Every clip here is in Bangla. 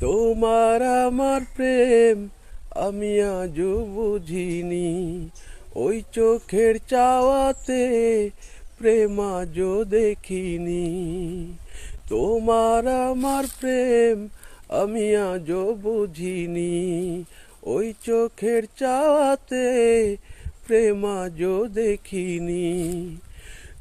তোমার আমার প্রেম আমি আজও বুঝিনি। ওই চোখের চাওয়াতে প্রেম আজও দেখিনি। তোমার আমার প্রেম আমি আজও বুঝিনি। ওই চোখের চাওয়াতে প্রেম আজও দেখিনি।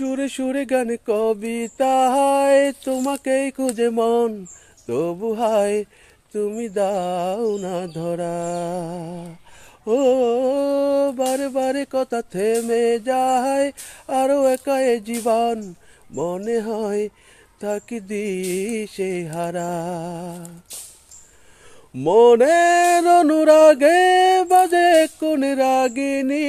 সুরে সুরে গান কবিতা হায় তোমাকেই খুঁজে মন। তবু হায়, তুমি দাও না ধরা। ও বারে বারে কথা থেমে যায়, আরও একা এ জীবন মনে হয় থাকি দিশে হারা। মনের অনুরাগে বাজে কোন রাগিনী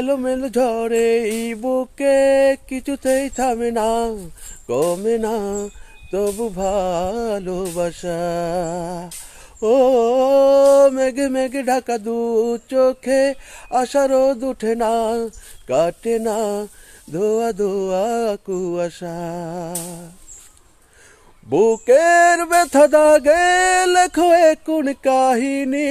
এলোমেলো ঝড়ে এই বুকে কিছুতেই থামে না, কমে না, তবু ভালোবাসা। ও মেঘে মেঘে ঢাকা দু চোখে আশারও দুঠে না, কাটে না, ধোয়া ধোয়া কুয়াশা। বুকের ব্যথা দাগে লেখো কোন কাহিনী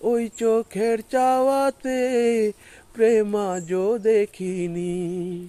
ওই চোখের চাওয়াতে প্রেম আজও দেখিনি।